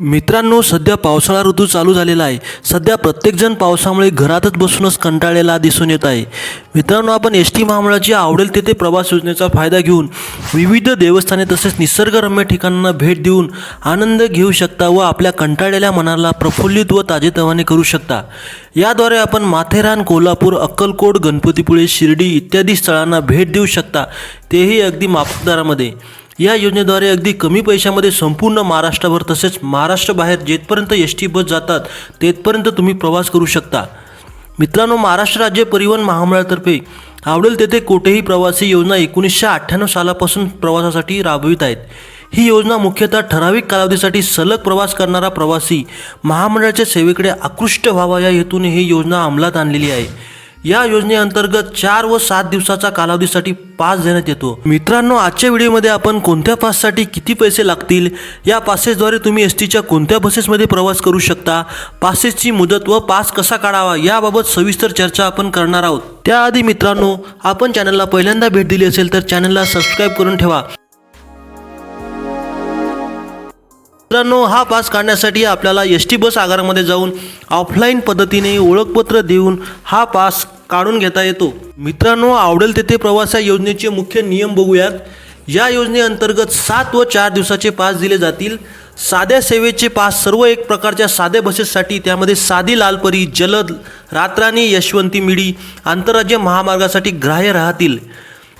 मित्रांनो सध्या पावसाळा ऋतू चालू झालेला आहे. सध्या प्रत्येकजण पावसामुळे घरातच बसूनच कंटाळलेला दिसून येत आहे. मित्रांनो आपण एस टी महामंडळाची आवडेल तेथे प्रवास योजनेचा फायदा घेऊन विविध देवस्थाने तसेच निसर्गरम्य ठिकाणांना भेट देऊन आनंद घेऊ शकता व आपल्या कंटाळलेल्या मनाला प्रफुल्लित व ताजेतवाने करू शकता. याद्वारे आपण माथेरान कोल्हापूर अक्कलकोट गणपतीपुळे शिर्डी इत्यादी स्थळांना भेट देऊ शकता. तेही अगदी माफकदरामध्ये या योजनेद्वारे अगदी कमी पैशामध्ये संपूर्ण महाराष्ट्रभर तसेच महाराष्ट्राबाहेर जेथपर्यंत एस टी बस जातात तेथपर्यंत तुम्ही प्रवास करू शकता. मित्रांनो महाराष्ट्र राज्य परिवहन महामंडळातर्फे आवडेल तेथे कोठेही प्रवासी योजना एकोणीसशे अठ्ठ्याण्णव सालापासून प्रवासासाठी राबवित आहेत. ही योजना मुख्यतः ठराविक कालावधीसाठी सलग प्रवास करणारा प्रवासी महामंडळाच्या सेवेकडे आकृष्ट व्हावा या हेतूने ही योजना अंमलात आणलेली आहे. या योजनेअंतर्गत चार व सात दिवसाचा कालावधीसाठी पास देण्यात येतो. मित्रांनो आजच्या व्हिडिओमध्ये आपण कोणत्या पाससाठी किती पैसे लागतील? या पासेसद्वारे तुम्ही एस टीच्या कोणत्या बसेसमध्ये प्रवास करू शकता? पासेसची मुदत व पास कसा काढावा? याबाबत सविस्तर चर्चा आपण करणार आहोत. त्याआधी मित्रांनो आपण चॅनलला पहिल्यांदा भेट दिली असेल तर चॅनलला सबस्क्राईब करून ठेवा. मित्रांनो हा पास काढण्यासाठी आपल्याला एस टी बस आगारामध्ये जाऊन ऑफलाईन पद्धतीने ओळखपत्र देऊन हा पास काढून घेता येतो. मित्रांनो आवडेल तेथे प्रवास या योजनेचे मुख्य नियम बघूयात. या योजनेअंतर्गत सात व चार दिवसाचे पास दिले जातील. साध्या सेवेचे पास सर्व एक प्रकारच्या साध्या बसेससाठी त्यामध्ये साधी लालपरी जलद रात्राणी यशवंती मिडी आंतरराज्य महामार्गासाठी ग्राह्य राहतील.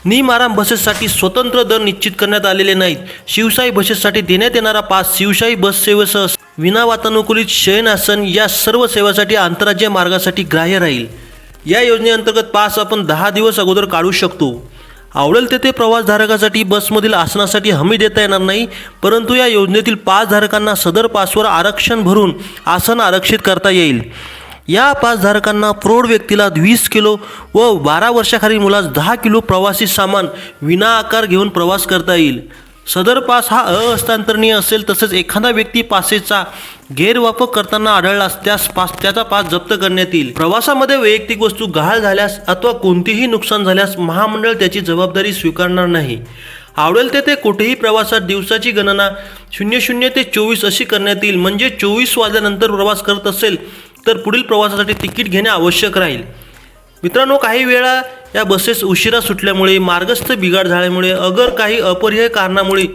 निमाराम बसेससाठी स्वतंत्र दर निश्चित करण्यात आलेले नाहीत. शिवशाही बसेससाठी देण्यात येणारा पास शिवशाही बस सेवेसह विना वातानुकूलित शयनासन या सर्व सेवासाठी आंतरराज्य मार्गासाठी ग्राह्य राहील. या योजनेअंतर्गत पास आपण दहा दिवस अगोदर काढू शकतो. आवडेल तेथे प्रवासधारकासाठी बसमधील आसनासाठी हमी देता येणार नाही परंतु या योजनेतील पासधारकांना सदर पासवर आरक्षण भरून आसन आरक्षित करता येईल. या पासधारकांना प्रौढ व्यक्तीला वीस किलो व बारा वर्षाखालील मुलास दहा किलो प्रवासी सामान विना आकार घेऊन प्रवास करता येईल. सदर पास हा अहस्तांतरणीय असेल तसेच एखादा व्यक्ती पासेचा गैरवापर करताना आढळल्यास त्यास पास त्याचा पास जप्त करण्यात येईल. प्रवासामध्ये वैयक्तिक वस्तू गहाळ झाल्यास अथवा कोणतीही नुकसान झाल्यास महामंडळ त्याची जबाबदारी स्वीकारणार नाही. आवडेल तेथे कुठेही प्रवासात दिवसाची गणना शून्य शून्य ते चोवीस अशी करण्यात येईल. म्हणजे चोवीस वाजल्यानंतर प्रवास करत असेल तर पुढील प्रवासासाठी तिकीट घेणे आवश्यक राहील. मित्रांनो काही वेळा या बसेस उशिरा सुटल्यामुळे मार्गस्थ बिघाड झाल्यामुळे अगर काही अपरिहार्य कारणामुळे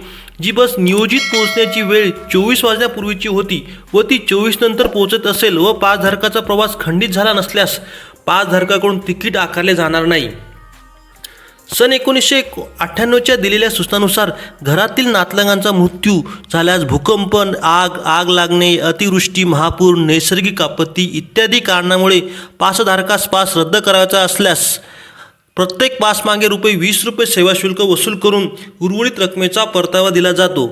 जी बस नियोजित पोहोचण्याची वेळ चोवीस वाजण्यापूर्वीची होती व ती चोवीस नंतर पोहोचत असेल व पाचधारकाचा प्रवास खंडित झाला नसल्यास पाचधारकाकडून तिकीट आकारले जाणार नाही. सन एकोणीसशे अठ्ठ्याण्णवच्या दिलेल्या सूचनानुसार घरातील नातलगांचा मृत्यू झाल्यास भूकंप आग आग लागणे अतिवृष्टी महापूर नैसर्गिक आपत्ती इत्यादी कारणामुळे पासधारकास पास रद्द करायचा असल्यास प्रत्येक पासमागे रुपये वीस रुपये सेवा शुल्क वसूल करून उर्वरित रकमेचा परतावा दिला जातो.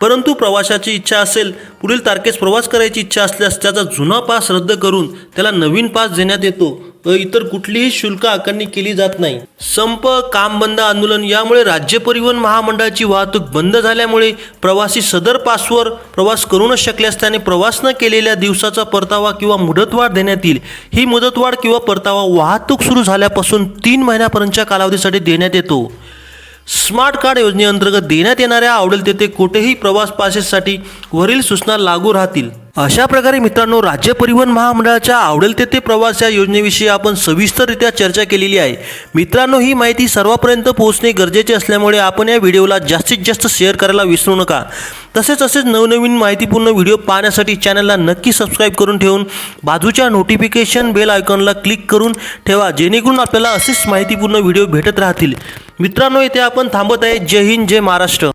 परंतु प्रवाशाची इच्छा असेल पुढील तारखेस प्रवास करायची इच्छा असल्यास त्याचा जुना पास रद्द करून त्याला नवीन पास देण्यात येतो. व इतर कुठलीही शुल्क आकारणी केली जात नाही. संप काम बंद आंदोलन यामुळे राज्य परिवहन महामंडळाची वाहतूक बंद झाल्यामुळे प्रवासी सदर पासवर प्रवास करू न शकल्यास त्याने प्रवास न केलेल्या दिवसाचा परतावा किंवा मुदतवाढ देण्यात येईल. ही मुदतवाढ किंवा परतावा वाहतूक सुरू झाल्यापासून तीन महिन्यापर्यंतच्या कालावधीसाठी देण्यात येतो. स्मार्ट कार्ड योजनेअंतर्गत देण्यात येणाऱ्या आवडेल तेथे कुठेही प्रवास पासेससाठी वरील सूचना लागू राहतील. अशा प्रकारे मित्रांनो राज्य परिवहन महामंडळाच्या आवडेल तेथे प्रवास या योजनेविषयी आपण सविस्तररित्या चर्चा केलेली आहे. मित्रांनो ही माहिती सर्वांपर्यंत पोहोचणे गरजेचे असल्यामुळे आपण या व्हिडिओला जास्तीत जास्त शेअर करायला विसरू नका. तसेच असेच नवनवीन माहितीपूर्ण व्हिडिओ पाहण्यासाठी चॅनलला नक्की सबस्क्राईब करून ठेवून बाजूच्या नोटिफिकेशन बेल आयकॉनला क्लिक करून ठेवा जेणेकरून आपल्याला असेच माहितीपूर्ण व्हिडिओ भेटत राहतील. मित्रांनो इथे आपण थांबत आहे. जय हिंद जय महाराष्ट्र.